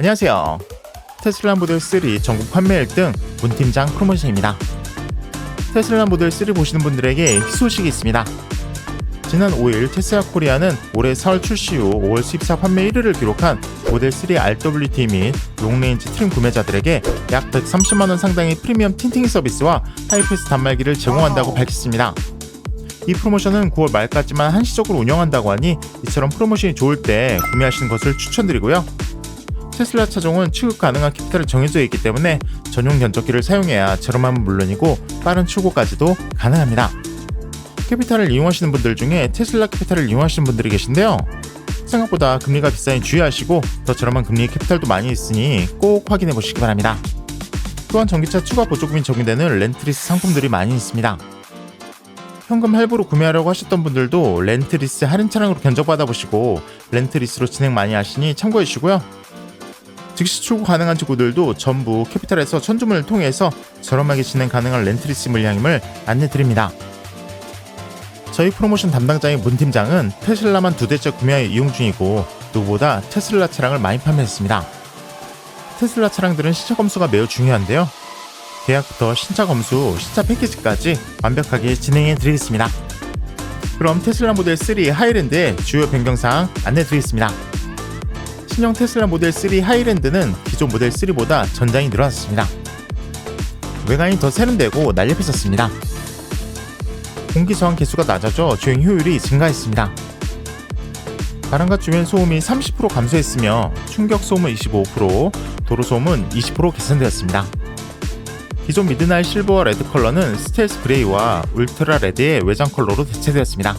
안녕하세요. 테슬라 모델 3 전국 판매 1등 문팀장 프로모션입니다. 테슬라 모델 3 보시는 분들에게 희소식이 있습니다. 지난 5일 테슬라 코리아는 올해 4월 출시 후 5월 수입사 판매 1위를 기록한 모델 3 RWT 및 롱레인지 트림 구매자들에게 약 130만원 상당의 프리미엄 틴팅 서비스와 하이패스 단말기를 제공한다고 밝혔습니다. 이 프로모션은 9월 말까지만 한시적으로 운영한다고 하니 이처럼 프로모션이 좋을 때 구매하시는 것을 추천드리고요. 테슬라 차종은 취급 가능한 캐피탈이 정해져 있기 때문에 전용 견적기를 사용해야 저렴함은 물론이고 빠른 출고까지도 가능합니다. 캐피탈을 이용하시는 분들 중에 테슬라 캐피탈을 이용하시는 분들이 계신데요. 생각보다 금리가 비싸니 주의하시고 더 저렴한 금리의 캐피탈도 많이 있으니 꼭 확인해 보시기 바랍니다. 또한 전기차 추가 보조금이 적용되는 렌트리스 상품들이 많이 있습니다. 현금 할부로 구매하려고 하셨던 분들도 렌트리스 할인 차량으로 견적받아 보시고 렌트리스로 진행 많이 하시니 참고해 주시고요. 즉시 출고 가능한 주구들도 전부 캐피탈에서 천주문을 통해서 저렴하게 진행 가능한 렌트리스 물량임을 안내 드립니다. 저희 프로모션 담당자인 문 팀장은 테슬라만 두 대째 구매하여 이용 중이고 누구보다 테슬라 차량을 많이 판매했습니다. 테슬라 차량들은 신차 검수가 매우 중요한데요. 계약부터 신차 검수, 신차 패키지까지 완벽하게 진행해 드리겠습니다. 그럼 테슬라 모델 3 하이랜드의 주요 변경사항 안내 드리겠습니다. 신형 테슬라 모델 3 하이랜드는 기존 모델 3보다 전장이 늘어났습니다. 외관이 더 세련되고 날렵해졌습니다. 공기 저항 개수가 낮아져 주행 효율이 증가했습니다. 바람과 주변 소음이 30% 감소했으며 충격 소음은 25%, 도로 소음은 20% 개선되었습니다. 기존 미드나잇 실버와 레드 컬러는 스텔스 그레이와 울트라 레드의 외장 컬러로 대체되었습니다.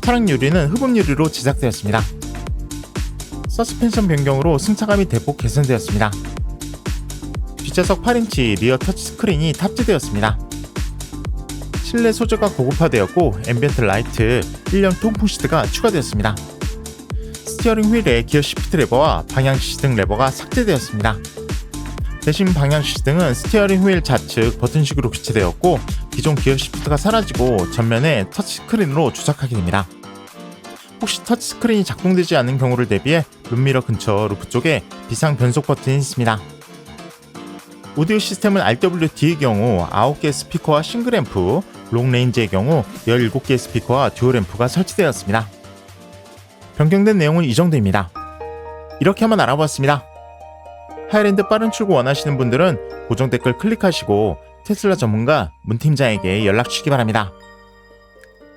차량 유리는 흡음 유리로 제작되었습니다. 서스펜션 변경으로 승차감이 대폭 개선되었습니다. 뒷좌석 8인치 리어 터치스크린이 탑재되었습니다. 실내 소재가 고급화되었고 앰비언트 라이트, 1년 통풍 시트가 추가되었습니다. 스티어링 휠에 기어 시프트 레버와 방향 시등 레버가 삭제되었습니다. 대신 방향 시등은 스티어링 휠 좌측 버튼식으로 교체되었고 기존 기어 시프트가 사라지고 전면에 터치스크린으로 조작하게 됩니다. 혹시 터치스크린이 작동되지 않는 경우를 대비해 룸미러 근처 루프 쪽에 비상 변속 버튼이 있습니다. 오디오 시스템은 RWD의 경우 9개 스피커와 싱글 앰프, 롱레인지의 경우 17개 스피커와 듀얼 앰프가 설치되었습니다. 변경된 내용은 이 정도입니다. 이렇게 한번 알아보았습니다. 하이랜드 빠른 출고 원하시는 분들은 고정 댓글 클릭하시고 테슬라 전문가 문 팀장에게 연락 주시기 바랍니다.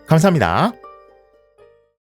감사합니다.